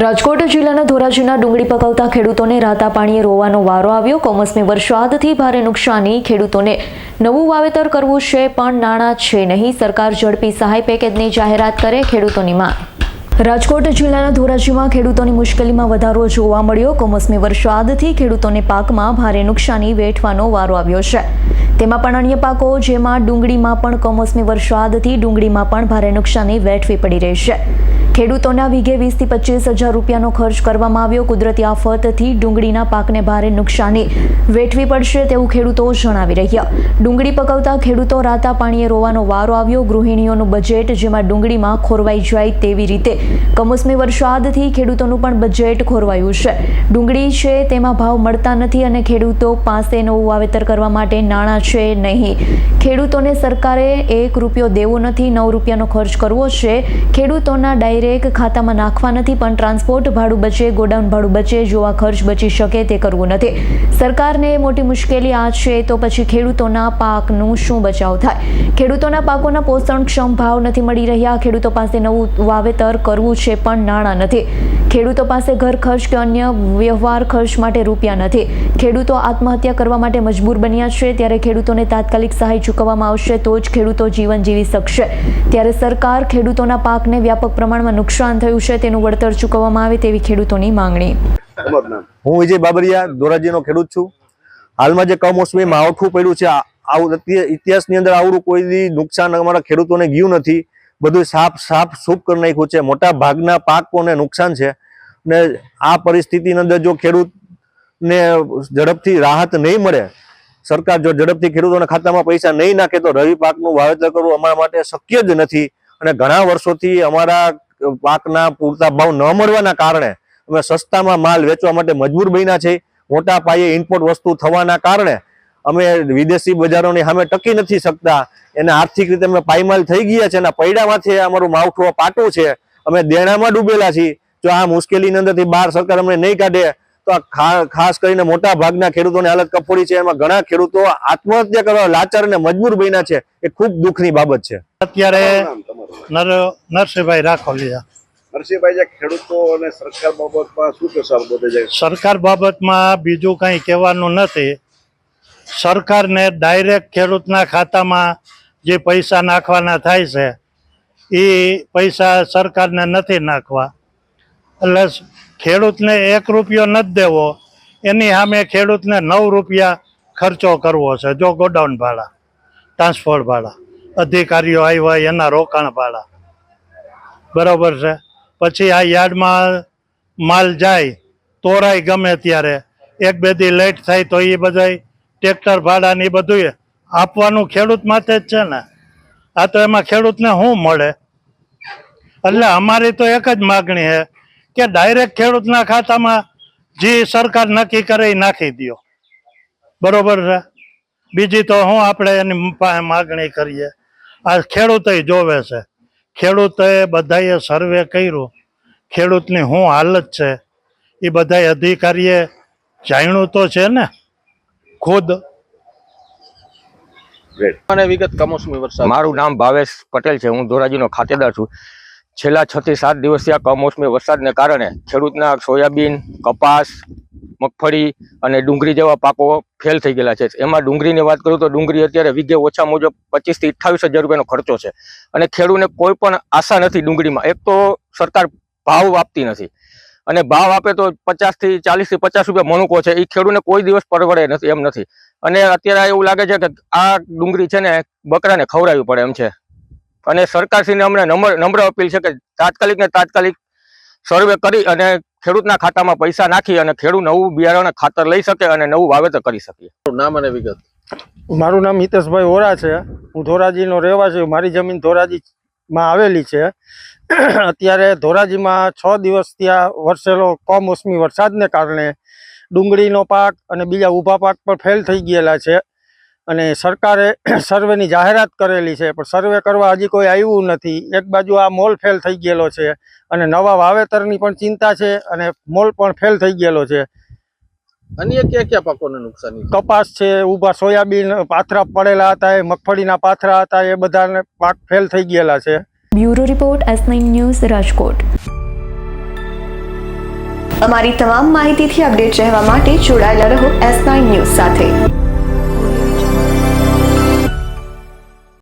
રાજકોટ જિલ્લાના ધોરાજીના ડુંગળી પકવતા ખેડૂતોને રાતા પાણીએ રોવાનો વારો આવ્યો. કમોસમી વરસાદથી ભારે નુકસાની. ખેડૂતોને નવું વાવેતર કરવું છે, પણ નાણાં છે નહીં. સરકાર ઝડપી સહાય પેકેજની જાહેરાત કરે ખેડૂતોની માંગ. રાજકોટ જિલ્લાના ધોરાજીમાં ખેડૂતોની મુશ્કેલીમાં વધારો જોવા મળ્યો. કમોસમી વરસાદથી ખેડૂતોને પાકમાં ભારે નુકસાની વેઠવાનો વારો આવ્યો છે. તેમાં પણ અન્ય પાકો, જેમાં ડુંગળીમાં પણ કમોસમી વરસાદથી ડુંગળીમાં પણ ભારે નુકસાની વેઠવી પડી રહી છે. ખેડૂતોના વીઘે વીસથી પચીસ હજાર રૂપિયાનો ખર્ચ કરવામાં આવ્યો. કુદરતી આફતથી ડુંગળીના પાકને ભારે નુકસાની વેઠવી પડશે તેવું ખેડૂતો જણાવી રહ્યા. ડુંગળી પકવતા ખેડૂતો રાતા પાણીએ રોવાનો વારો આવ્યો. ગૃહિણીઓનું બજેટ જેમાં ડુંગળીમાં ખોરવાઈ જાય તેવી રીતે. કમોસમી વરસાદથી ખેડૂતોનું પણ બજેટ ખોરવાયું છે. ડુંગળી છે તેમાં ભાવ મળતા નથી અને ખેડૂતો પાસે નવું વાવેતર કરવા માટે નાણાં છે નહીં. ખેડૂતોને સરકારે એક રૂપિયો દેવો નથી. નવ રૂપિયાનો ખર્ચ કરવો છે. ખેડૂતોના ડાયરેક્ટ ખાતામાં નાખવા નથી, પણ ટ્રાન્સપોર્ટ ભાડું બચે, ગોડાઉન ભાડું બચે, જોવા ખર્ચ બચી શકે તે કરવું નથી. સરકારને મોટી મુશ્કેલી આ છે, તો પછી ખેડૂતોના પાકનું શું બચાવ થાય? ખેડૂતોના પાકોના પોષણક્ષમ ભાવ નથી મળી રહ્યા, ખેડૂતો પાસે નવું વાવેતર કરવું છે પણ નાણાં નથી. ખેડૂતો પાસે ઘર ખર્ચ કે અન્ય વ્યવહાર ખર્ચ માટે રૂપિયા નથી. ખેડૂતો આત્મહત્યા કરવા માટે મજબૂર બન્યા છે, ત્યારે ખેડૂતોને તાત્કાલિક સહાય ચૂકવવામાં આવશે, તો જ ખેડૂતો જીવન જીવી શકશે. ત્યારે સરકાર ખેડૂતોના પાકને વ્યાપક પ્રમાણમાં નુકસાન થયું છે, તેનું વળતર ચૂકવવામાં આવે તેવી ખેડૂતોની માંગણી. હું વિજય બાબરિયા, ધોરાજીનો ખેડૂત છું. હાલમાં જે કમોસમી માવઠું પડ્યું છે આવું ઇતિહાસની અંદર આવડું કોઈ નુકસાન અમારા ખેડૂતોને ગયું નથી. બધું સાફ સાફ સૂપ કરી નાખ્યું છે. મોટા ભાગના પાકોને નુકસાન છે. ને આ પરિસ્થિતિની અંદર જો ખેડૂતને ઝડપથી રાહત નહીં મળે, સરકાર જો ઝડપથી ખેડૂતોના ખાતામાં પૈસા નહીં નાખે, તો રવિ પાકનું વાવેતર કરવું અમારા માટે શક્ય જ નથી. અને ઘણા વર્ષોથી અમારા પાકના પૂરતા ભાવ ન મળવાના કારણે અમે સસ્તામાં માલ વેચવા માટે મજબૂર બન્યા છે. મોટા પાયે ઇમ્પોર્ટ વસ્તુ થવાના કારણે અમે વિદેશી બજારોની સામે ટકી નથી શકતા. એને આર્થિક રીતે અમે પાયમાલ થઈ ગયા છે અને પૈડામાંથી અમારું માવઠું પાટું છે. અમે દેણામાં ડૂબેલા છીએ. જો આ મુશ્કેલીની અંદરથી બહાર સરકાર અમને નહીં કાઢે તો આ ખાસ કરીને મોટા ભાગના ખેડૂતોની હાલત કફોડી છે. એમાં ઘણા ખેડૂતો આત્મહત્યા કરવા લાચાર અને મજબૂર બન્યા છે. એ ખૂબ દુઃખની બાબત છે. અત્યારે નર નરસિંહભાઈ રાખોલિયા. નરસિંહભાઈ જે ખેડૂતો અને સરકાર બાબતમાં શું કહેશો આ બાબતે સરકાર બાબતમાં બીજું કંઈ કહેવાનું નથી. સરકારને ડાયરેક્ટ ખેડૂતના ખાતામાં જે પૈસા નાખવાના થાય છે એ પૈસા સરકારને નથી નાખવા. એટલે ખેડૂતને એક રૂપિયો નથી દેવો એની સામે ખેડૂતને નવ રૂપિયા ખર્ચો કરવો છે જો ગોડાઉન ભાડા ટ્રાન્સપોર્ટ ભાડા. અધિકારીઓ આવ્યા એના રોકાણ ભાડા બરાબર છે? પછી આ યાર્ડમાં માલ જાય, તોરાય ગમે ત્યારે. એક બે દી લેટ થાય તો એ બધાય ટ્રેક્ટર ભાડા ને એ બધું આપવાનું ખેડૂત માટે જ છે ને. આ તો એમાં ખેડૂતને શું મળે? એટલે અમારી તો એક જ માગણી છે કે ડાયરેક્ટ ખેડૂતના ખાતામાં જે સરકાર નક્કી કરે એ નાખી દ્યો. બરોબર છે? બીજી તો હું આપણે એની માગણી કરીએ. આ ખેડૂતોય જોવે છે. ખેડૂતોએ બધાએ સર્વે કર્યું. ખેડૂતની શું હાલત છે? એ બધાય અધિકારીએ જાણ્યું તો છે ને? ખુદ. અને વિગત કમોસમી વરસાદ. મારું નામ ભાવેશ પટેલ છે. હું ધોરાજીનો ખાતેદાર છું. છેલ્લા છ થી સાત દિવસથી આ કમોસમી વરસાદને કારણે ખેડૂતના સોયાબીન કપાસ મગફળી અને ડુંગળી જેવા પાકો ફેલ થઈ ગયેલા છે. એમાં ડુંગળીની વાત કરું તો ડુંગળી અત્યારે વીઘે ઓછા મુજબ પચીસથી અઠ્ઠાવીસ હજાર રૂપિયાનો ખર્ચો છે. અને ખેડૂતને કોઈ પણ આશા નથી ડુંગળીમાં. એક તો સરકાર ભાવ આપતી નથી. અને ભાવ આપે તો પચાસથી ચાલીસથી પચાસ રૂપિયા મણુકો છે. એ ખેડૂતને કોઈ દિવસ પરવડે નથી, એમ નથી. અને અત્યારે એવું લાગે છે કે આ ડુંગળી છે ને બકરાને ખવડાવવી પડે એમ છે. અને સરકારશ્રીને અમને નમ્ર નમ્ર અપીલ છે કે તાત્કાલિક ને તાત્કાલિક સર્વે કરી અને ખેડૂતના ખાતામાં પૈસા નાખી અને ખેડૂત નવું બિયારણ ખાતર લઈ શકે અને નવું વાવેતર કરી શકીએ નામ અને વિગત. મારું નામ હિતેશભાઈ ઓરા છે. હું ધોરાજીનો રહેવાસી મારી જમીન ધોરાજીમાં આવેલી છે. અત્યારે ધોરાજીમાં છ દિવસથી આ વરસેલો કમોસમી વરસાદને કારણે ડુંગળીનો પાક અને બીજા ઊભા પાક પણ ફેલ થઈ ગયેલા છે. અને સરકારે સર્વેની જાહેરાત કરેલી છે પણ સર્વે કરવા હજી કોઈ આવ્યું નથી. એક બાજુ આ મોલ ફેલ થઈ ગયેલો છે અને નવા વાવેતરની પણ ચિંતા છે અને મોલ પણ ફેલ થઈ ગયેલો છે. અન્ય ક્યાં ક્યાં પાકોને નુકસાન કપાસ છે ઊભા સોયાબીન પાથરા પડેલા હતા એ મગફળીના પાથરા હતા એ બધાને પાક ફેલ થઈ ગયેલા છે. Bureau report S news Rajkot. અમારી તમામ માહિતીથી અપડેટ રહેવા માટે જોડાયેલા રહો એસ ન્યૂઝ સાથે.